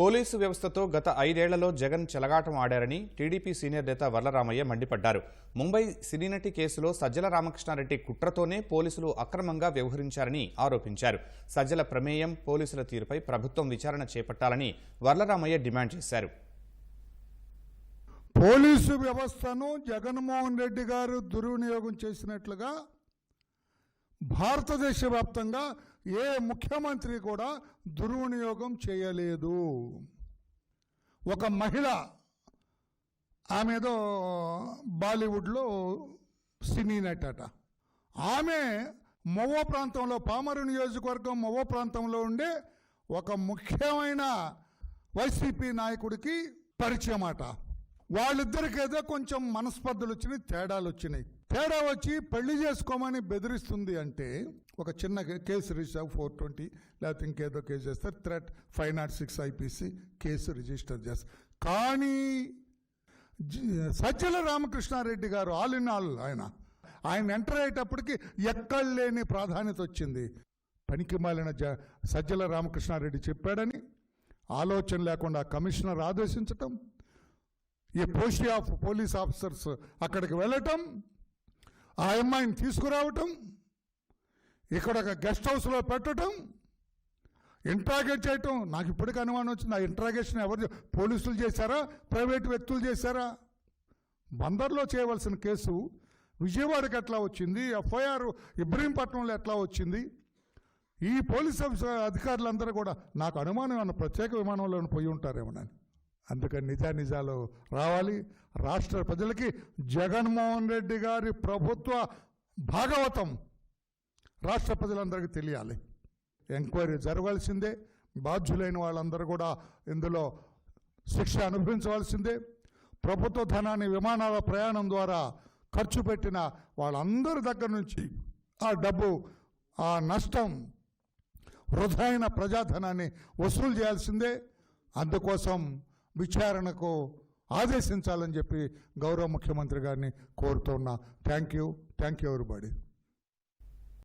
Police వ్యవస్థతో గత ఐదేళ్ళలో జగన్ చెలగాటం ఆడారని టీడీపీ సీనియర్ నేత వర్లరామయ్య మండిపడ్డారు. ముంబై సినీనటి కేసులో సజ్జల రామకృష్ణారెడ్డి కుట్రతోనే పోలీసులు అక్రమంగా వ్యవహరించారని ఆరోపించారు. సజ్జల ప్రమేయం పోలీసుల తీరుపై ప్రభుత్వం విచారణ చేపట్టాలని వర్లరామయ్య డిమాండ్ చేశారు. పోలీసు వ్యవస్థను జగన్మోహన్ రెడ్డి గారు దుర్వినియోగం చేసినట్లుగా భారతదేశ వ్యాప్తంగా ఏ ముఖ్యమంత్రి కూడా దుర్వినియోగం చేయలేదు. ఒక మహిళ ఆమెదో బాలీవుడ్లో సినీ నటట. ఆమె మొవ్వ ప్రాంతంలో పామరు నియోజకవర్గం మొవ్వ ప్రాంతంలో ఉండే ఒక ముఖ్యమైన వైసీపీ నాయకుడికి పరిచయం అట వాళ్ళిద్దరికి ఏదో కొంచెం మనస్పర్ధలు వచ్చినాయి తేడాలు వచ్చినాయి. తేడా వచ్చి పెళ్ళి చేసుకోమని బెదిరిస్తుంది అంటే ఒక చిన్న కేసు రిజిస్టర్ ఫోర్ ట్వంటీ లేకపోతే ఇంకేదో కేసు చేస్తారు threat five not six IPC case register చేస్తారు కానీ సజ్జల రామకృష్ణారెడ్డి గారు ఆల్ ఇన్ ఆల్ ఆయన ఆయన ఎంటర్ అయ్యేటప్పటికి ఎక్కడ లేని ప్రాధాన్యత వచ్చింది. పనికి మాలిన జ సజ్జల రామకృష్ణారెడ్డి చెప్పాడని ఆలోచన లేకుండా కమిషనర్ ఆదేశించటం ఈ పోస్ట్ ఆఫ్ పోలీస్ ఆఫీసర్స్ అక్కడికి వెళ్ళటం ఆ అమ్మాయిని తీసుకురావటం ఇక్కడ ఒక గెస్ట్ హౌస్లో పెట్టడం ఇంట్రాగేట్ చేయటం. నాకు ఇప్పటికీ అనుమానం వచ్చింది. ఆ ఇంట్రాగేషన్ ఎవరు పోలీసులు చేశారా? ప్రైవేట్ వ్యక్తులు చేశారా? బందర్లో చేయవలసిన కేసు విజయవాడకి ఎట్లా వచ్చింది? ఎఫ్ఐఆర్ ఇబ్రహీంపట్నంలో ఎట్లా వచ్చింది? ఈ పోలీస్ ఆఫీసర్ అధికారులందరూ కూడా నాకు అనుమానం ప్రత్యేక విమానంలో పోయి ఉంటారేమోనని. అందుకని నిజా నిజాలు రావాలి. రాష్ట్ర ప్రజలకి జగన్మోహన్ రెడ్డి గారి ప్రభుత్వ భాగవతం రాష్ట్ర ప్రజలందరికీ తెలియాలి. ఎంక్వైరీ జరగాల్సిందే. బాధ్యులైన వాళ్ళందరూ కూడా ఇందులో శిక్ష అనుభవించవలసిందే. ప్రభుత్వ ధనాన్ని విమానాల ప్రయాణం ద్వారా ఖర్చు పెట్టిన వాళ్ళందరి దగ్గర నుంచి ఆ డబ్బు ఆ నష్టం వృధైన ప్రజాధనాన్ని వసూలు చేయాల్సిందే. అందుకోసం విచారణకు ఆదేశించాలని చెప్పి గౌరవ ముఖ్యమంత్రి గారిని కోరుతున్నా. Thank you thank you everybody